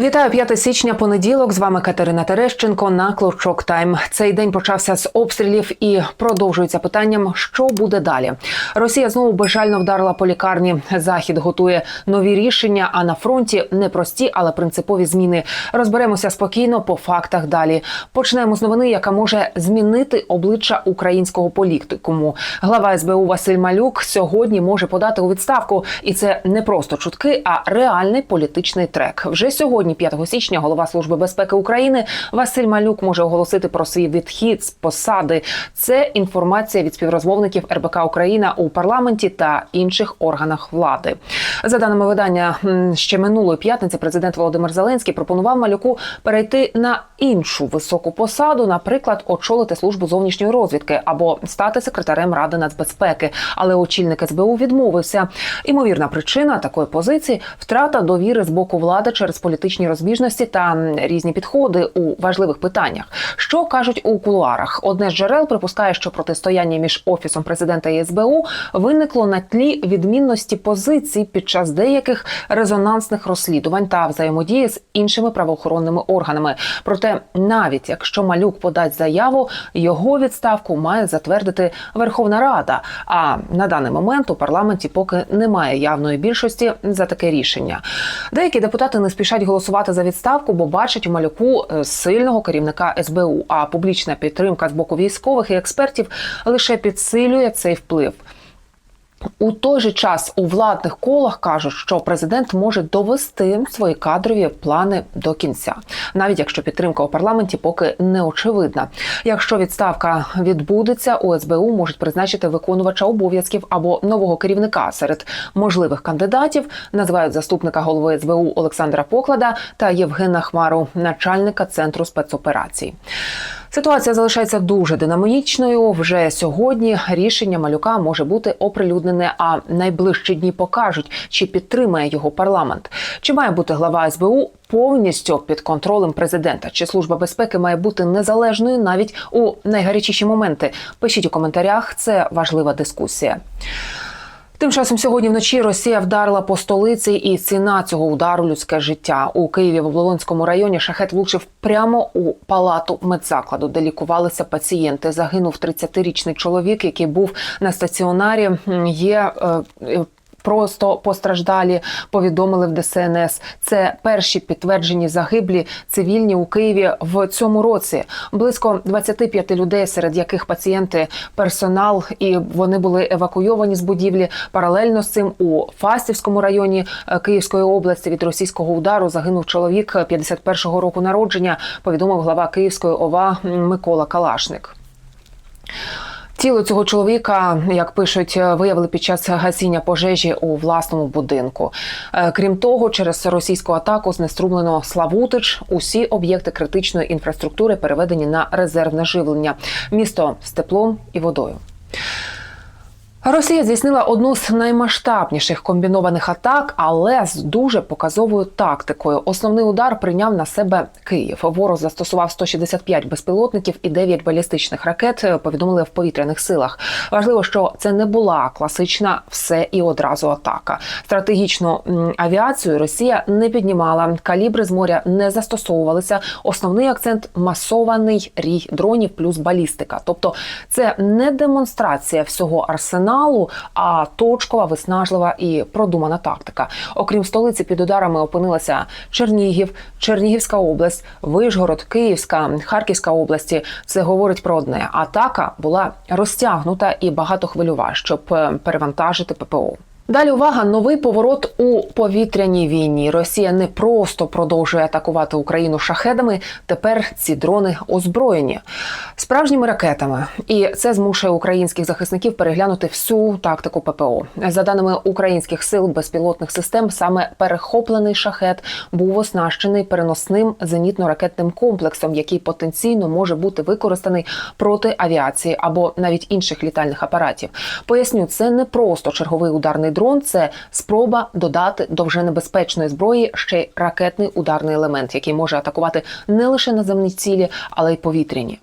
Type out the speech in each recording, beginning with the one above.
Вітаю 5 січня. Понеділок. З вами Катерина Терещенко на Клочок Тайм. Цей день почався з обстрілів і продовжується питанням, що буде далі. Росія знову безжально вдарила по лікарні. Захід готує нові рішення. А на фронті непрості, але принципові зміни. Розберемося спокійно по фактах. Далі почнемо з новини, яка може змінити обличчя українського політикуму. Глава СБУ Василь Малюк сьогодні може подати у відставку, і це не просто чутки, а реальний політичний трек. Вже сьогодні, 5 січня, голова служби безпеки України Василь Малюк може оголосити про свій відхід з посади. Це інформація від співрозмовників РБК Україна у парламенті та інших органах влади. За даними видання ще минулої п'ятниці, президент Володимир Зеленський пропонував Малюку перейти на іншу високу посаду, наприклад, очолити службу зовнішньої розвідки або стати секретарем ради нацбезпеки. Але очільник СБУ відмовився. Імовірна причина такої позиції втрата довіри з боку влади через політичні розбіжності та різні підходи у важливих питаннях. Що кажуть у кулуарах? Одне з джерел припускає, що протистояння між офісом президента і СБУ виникло на тлі відмінності позицій під час деяких резонансних розслідувань та взаємодії з іншими правоохоронними органами. Проте, навіть якщо малюк подасть заяву, його відставку має затвердити Верховна Рада. А на даний момент у парламенті поки немає явної більшості за таке рішення. Деякі депутати не спішать голосувати за відставку, бо бачить у малюку е, сильного керівника СБУ. А публічна підтримка з боку військових і експертів лише підсилює цей вплив. У той же час у владних колах кажуть, що президент може довести свої кадрові плани до кінця, навіть якщо підтримка у парламенті поки не очевидна. Якщо відставка відбудеться, у СБУ можуть призначити виконувача обов'язків або нового керівника серед можливих кандидатів. Називають заступника голови СБУ Олександра Поклада та Євгена Хмару, начальника центру спецоперацій. Ситуація залишається дуже динамічною. Вже сьогодні рішення малюка може бути оприлюднене, а найближчі дні покажуть, чи підтримає його парламент. Чи має бути глава СБУ повністю під контролем президента? Чи служба безпеки має бути незалежною навіть у найгарячіші моменти? Пишіть у коментарях. Це важлива дискусія. Тим часом сьогодні вночі Росія вдарила по столиці, і ціна цього удару людське життя у Києві в Оболонському районі. Шахет влучив прямо у палату медзакладу, де лікувалися пацієнти. Загинув 30-річний чоловік, який був на стаціонарі. Є е, Просто постраждалі повідомили в ДСНС. Це перші підтверджені загиблі цивільні у Києві в цьому році. Близько 25 людей, серед яких пацієнти, персонал, і вони були евакуйовані з будівлі. Паралельно з цим у Фастівському районі е, Київської області від російського удару загинув чоловік 51-го року народження. Повідомив глава Київської ОВА Микола Калашник. Тіло цього чоловіка, як пишуть, виявили під час гасіння пожежі у власному будинку. Е, Крім того, через російську атаку знеструмлено Славутич. Усі об'єкти критичної інфраструктури переведені на резервне живлення. Місто з теплом і водою. Росія здійснила одну з наймасштабніших комбінованих атак, але з дуже показовою тактикою. Основний удар прийняв на себе Київ. Ворог застосував 165 безпілотників і 9 балістичних ракет. Повідомили в повітряних силах. Важливо, що це не була класична все і одразу атака. Стратегічну авіацію Росія не піднімала. Калібри з моря не застосовувалися. Основний акцент масований рій дронів плюс балістика. Тобто, це не демонстрація всього арсеналу, а точкова, виснажлива і продумана тактика. Окрім столиці, під ударами опинилася Чернігів, Чернігівська область, Вишгород, Київська, Харківська області. Це говорить про одне: атака була розтягнута і багатохвильова, щоб е, перевантажити ППО. Далі увага, новий поворот у повітряній війні. Росія не просто продовжує атакувати Україну шахедами. Тепер ці дрони озброєні справжніми ракетами, і це змушує українських захисників переглянути всю тактику ППО. За даними українських сил безпілотних систем, саме перехоплений шахет був оснащений переносним зенітно-ракетним комплексом, який потенційно може бути використаний проти авіації або навіть інших літальних апаратів. Поясню, це не просто черговий ударний дрон, це спроба додати до вже небезпечної зброї ще й ракетний ударний елемент, який може атакувати не лише наземні цілі, але й повітряні.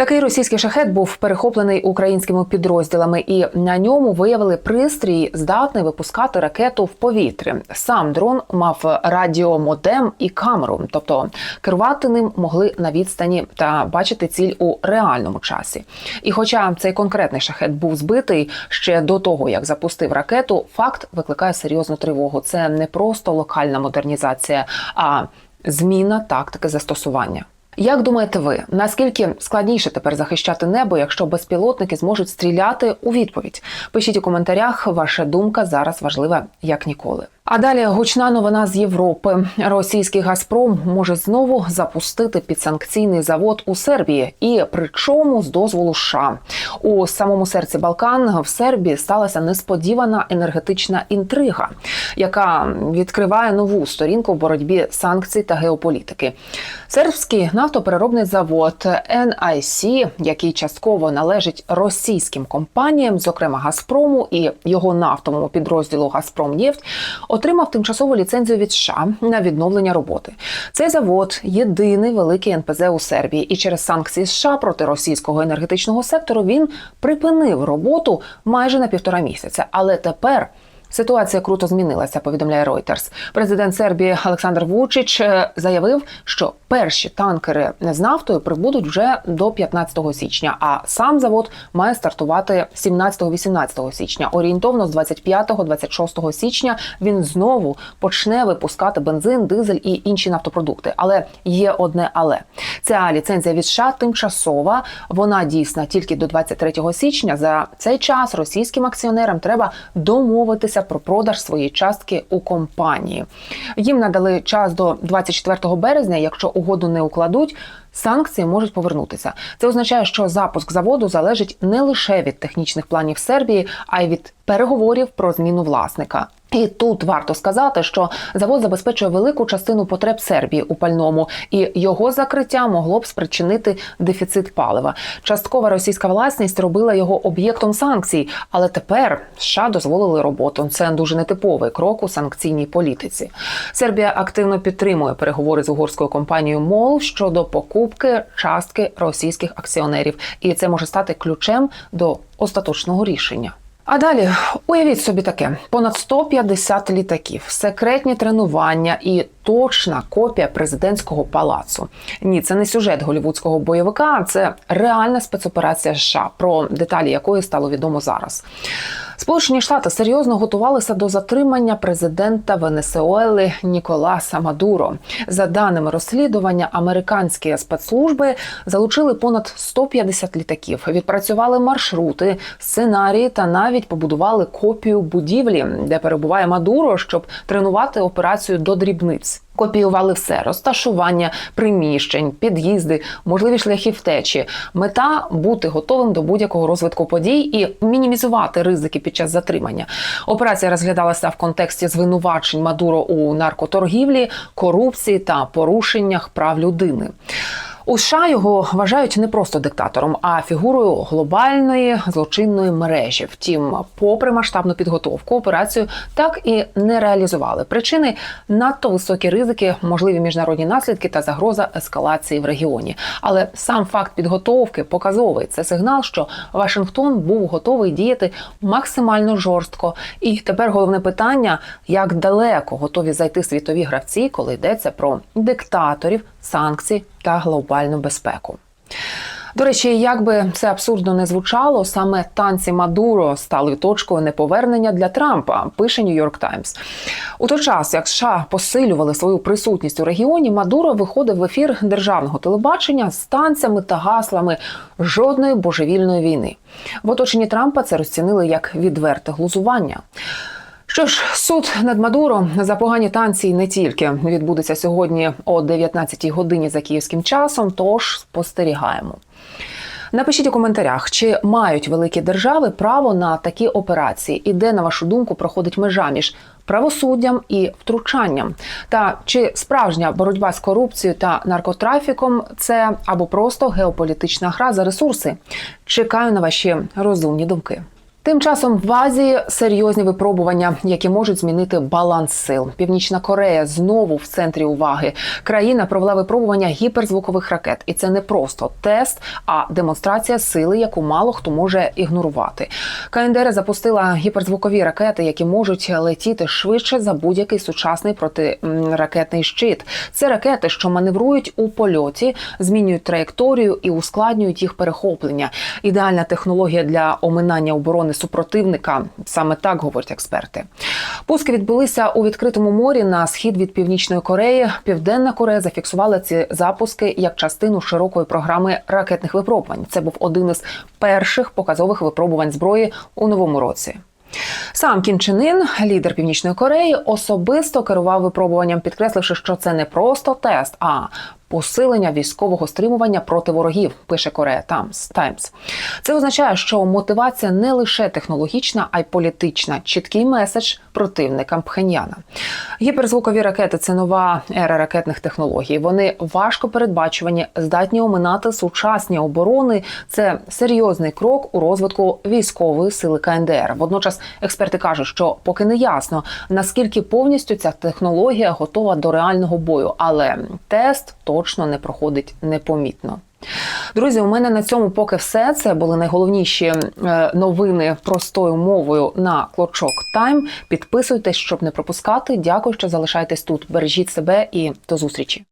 Такий російський шахет був перехоплений українськими підрозділами, і на ньому виявили пристрій, здатний випускати ракету в повітрі. Сам дрон мав радіомодем і камеру, тобто керувати ним могли на відстані та бачити ціль у реальному часі. І, хоча цей конкретний шахет був збитий ще до того, як запустив ракету, факт викликає серйозну тривогу. Це не просто локальна модернізація, а зміна тактики застосування. Як думаєте ви, наскільки складніше тепер захищати небо, якщо безпілотники зможуть стріляти у відповідь? Пишіть у коментарях, ваша думка зараз важлива як ніколи. А далі гучна новина з Європи. Російський Газпром може знову запустити підсанкційний завод у Сербії, і причому з дозволу США. у самому серці Балкан в Сербії сталася несподівана енергетична інтрига, яка відкриває нову сторінку в боротьбі санкцій та геополітики. Сербський нафтопереробний завод NIC, який частково належить російським компаніям, зокрема Газпрому і його нафтовому підрозділу Газпромнефть, отримав тимчасову ліцензію від США на відновлення роботи. Цей завод єдиний великий НПЗ у Сербії, і через санкції США проти російського енергетичного сектору він припинив роботу майже на півтора місяця. Але тепер. Ситуація круто змінилася. Повідомляє Reuters. Президент Сербії Олександр Вучич е, заявив, що перші танкери з нафтою прибудуть вже до 15 січня. А сам завод має стартувати 17-18 січня. Орієнтовно з 25-26 січня він знову почне випускати бензин, дизель і інші нафтопродукти. Але є одне, але ця ліцензія від США тимчасова. Вона дійсна тільки до 23 січня. За цей час російським акціонерам треба домовитися про продаж своєї частки у компанії. Їм надали час до 24 березня. Якщо угоду не укладуть, санкції можуть повернутися. Це означає, що запуск заводу залежить не лише від технічних планів Сербії, а й від переговорів про зміну власника. І тут варто сказати, що завод забезпечує велику частину потреб Сербії у пальному, і його закриття могло б спричинити дефіцит палива. Часткова російська власність робила його об'єктом санкцій, але тепер США дозволили роботу. Це дуже нетиповий крок у санкційній політиці. Сербія активно підтримує переговори з угорською компанією МОЛ щодо покупки частки російських акціонерів, і це може стати ключем до остаточного рішення. А далі уявіть собі таке: понад 150 літаків, секретні тренування і точна копія президентського палацу. Ні, це не сюжет голівудського бойовика, це реальна спецоперація США, про деталі якої стало відомо зараз. Сполучені Штати серйозно готувалися до затримання президента Венесуели Ніколаса Мадуро. За даними розслідування, американські спецслужби залучили понад 150 літаків, відпрацювали маршрути, сценарії та навіть побудували копію будівлі, де перебуває Мадуро, щоб тренувати операцію до дрібниць. Копіювали все розташування приміщень, під'їзди, можливі шляхи втечі. Мета бути готовим до будь-якого розвитку подій і мінімізувати ризики під час затримання. Операція розглядалася в контексті звинувачень Мадуро у наркоторгівлі, корупції та порушеннях прав людини. У США його вважають не просто диктатором, а фігурою глобальної злочинної мережі. Втім, попри масштабну підготовку, операцію так і не реалізували. Причини надто високі ризики, можливі міжнародні наслідки та загроза ескалації в регіоні. Але сам факт підготовки показовий це сигнал, що Вашингтон був готовий діяти максимально жорстко. І тепер головне питання: як далеко готові зайти світові гравці, коли йдеться про диктаторів, санкції та глобальну безпеку. До речі, як би це абсурдно не звучало, саме танці Мадуро стали точкою неповернення для Трампа. Пише Нью-Йорк Таймс. У той час, як США посилювали свою присутність у регіоні, Мадуро виходив в ефір державного телебачення з танцями та гаслами жодної божевільної війни. В оточенні Трампа це розцінили як відверте глузування. Що ж, суд над Мадуро за погані танці не тільки відбудеться сьогодні о 19-й годині за київським часом. Тож спостерігаємо. Напишіть у коментарях, чи мають великі держави право на такі операції, і де, на вашу думку, проходить межа між правосуддям і втручанням, та чи справжня боротьба з корупцією та наркотрафіком це або просто геополітична гра за ресурси? Чекаю на ваші розумні думки. Тим часом в Азії серйозні випробування, які можуть змінити баланс сил. Північна Корея знову в центрі уваги. Країна провела випробування гіперзвукових ракет, і це не просто тест, а демонстрація сили, яку мало хто може ігнорувати. КНДР запустила гіперзвукові ракети, які можуть летіти швидше за будь-який сучасний протиракетний щит. Це ракети, що маневрують у польоті, змінюють траєкторію і ускладнюють їх перехоплення. Ідеальна технологія для оминання оборони супротивника. Саме так говорять експерти. Пуски відбулися у відкритому морі на схід від північної Кореї. Південна Корея зафіксувала ці запуски як частину широкої програми ракетних випробувань. Це був один із перших показових випробувань зброї у новому році. Сам Кім Чен Ін, лідер Північної Кореї, особисто керував випробуванням, підкресливши, що це не просто тест, а посилення військового стримування проти ворогів. Пише Корея Таймс. Це означає, що мотивація не лише технологічна, а й політична. Чіткий меседж противникам Пхеньяна. Гіперзвукові ракети це нова ера ракетних технологій. Вони важко передбачувані, здатні оминати сучасні оборони. Це серйозний крок у розвитку військової сили КНДР. Водночас експерти кажуть, що поки не ясно наскільки повністю ця технологія готова до реального бою, але тест точно не проходить непомітно. Друзі, у мене на цьому поки все. Це були найголовніші е, новини простою мовою на Клочок Тайм. Підписуйтесь, щоб не пропускати. Дякую, що залишаєтесь тут. Бережіть себе і до зустрічі.